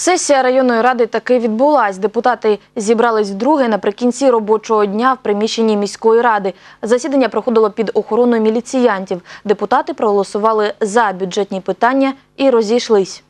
Сесія районної ради таки відбулась. Депутати зібрались вдруге наприкінці робочого дня в приміщенні міської ради. Засідання проходило під охороною міліціянтів. Депутати проголосували за бюджетні питання і розійшлись.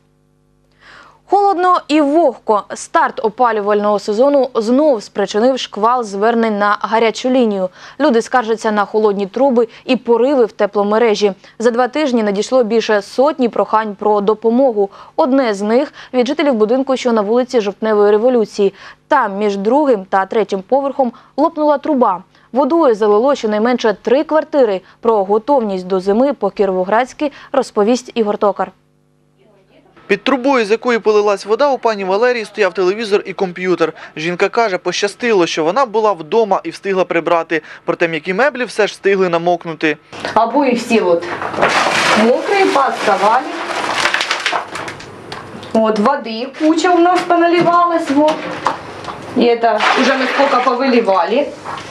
Холодно і вогко. Старт опалювального сезону знов спричинив шквал звернень на гарячу лінію. Люди скаржаться на холодні труби і пориви в тепломережі. За два тижні надійшло більше сотні прохань про допомогу. Одне з них від жителів будинку, що на вулиці Жовтневої революції. Там між другим та третім поверхом лопнула труба. Водою залило щонайменше три квартири. Про готовність до зими по Кіровоградськи розповість Ігор Токар. Під трубою, з якої полилась вода, у пані Валерії стояв телевізор і комп'ютер. Жінка каже, пощастило, що вона була вдома і встигла прибрати. Проте м'які меблі все ж встигли намокнути. Обої всі от мокрі, поставали. От води куча у нас поналивалась, вот. И это уже мы сколько повыливали.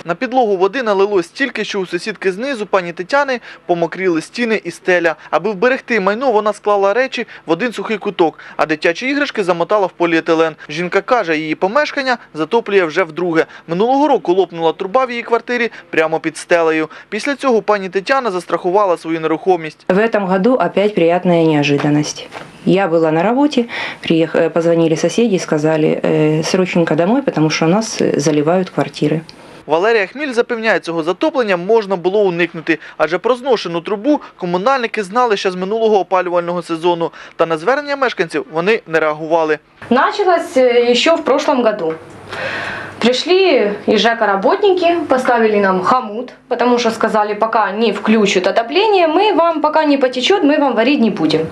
На підлогу води налилось стільки, що у сусідки знизу, пані Тетяни, помокріли стіни і стеля. Аби вберегти майно, вона склала речі в один сухий куток, а дитячі іграшки замотала в поліетилен. Жінка каже, її помешкання затоплює вже вдруге. Минулого року лопнула труба в її квартирі прямо під стелею. Після цього пані Тетяна застрахувала свою нерухомість. В этом году опять приятная неожиданность. Я была на работе, приех... э, позвонили соседи и сказали э, срочненько домой, потому что у нас э, заливают квартиры. Валерія Хміль запевняє, цього затоплення можна було уникнути, адже про зношену трубу комунальники знали ще з минулого опалювального сезону. Та на звернення мешканців вони не реагували. Началось э, еще в прошлом году. Пришли из ЖЭКа работники, поставили нам хомут, потому что сказали, пока не включат отопление, мы вам, пока не потечет, мы вам варить не будем.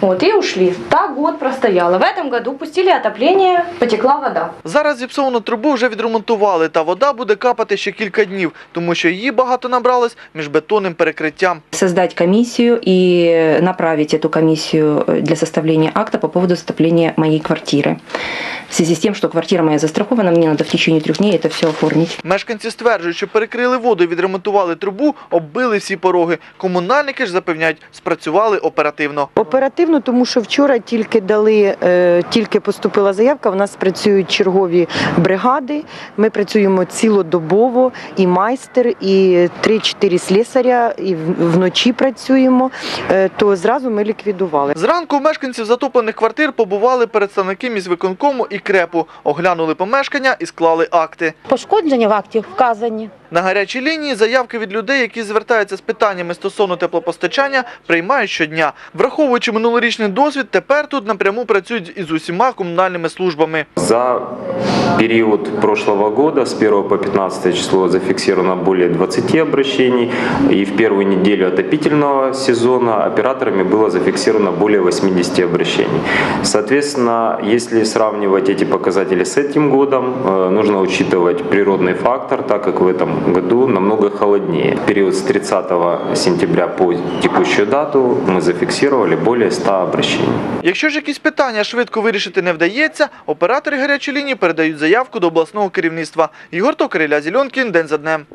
Вот, и ушли. Так год простояло. В этом году пустили отопление, потекла вода. Зараз зіпсовану трубу вже відремонтували, та вода буде капати ще кілька днів, тому що її багато набралось між бетонним перекриттям. Создать комиссию и направить эту комиссию э, для составления акта по поводу затопления моей квартиры. В связи с тем, что квартира моя застрахована, мне надо в течение трех дней это все оформить. Мешканці стверджують, що перекрили воду, відремонтували трубу, оббили всі пороги. Комунальники ж запевняють, спрацювали оперативно. Оперативно, тому що вчора тільки дали, е, тільки поступила заявка. У нас працюють чергові бригади. Ми працюємо цілодобово, і майстер, і 3-4 слесаря, і вночі працюємо. Е, То зразу ми ліквідували. Зранку мешканців затоплених квартир побували представники міськвиконкому і крепу, оглянули помешкання і склали акти. Пошкодження в акті вказані. На гарячій лінії заявки від людей, які звертаються з питаннями стосовно теплопостачання, приймають щодня. Враховуючи минулорічний досвід, тепер тут напряму працюють із усіма комунальними службами. За период прошлого года с 1 по 15 число зафиксировано более 20 обращений, и в первую неделю отопительного сезона операторами было зафиксировано более 80 обращений. Соответственно, если сравнивать эти показатели с этим годом, э, нужно учитывать природный фактор, так как в этом году намного холоднее. В период с 30 сентября по текущую дату ми зафіксували более 100 обращень. Якщо ж якісь питання швидко вирішити не вдається, оператори гарячої лінії передають заявку до обласного керівництва. Ігор Токар, Ілля Зільонкін, день за днем.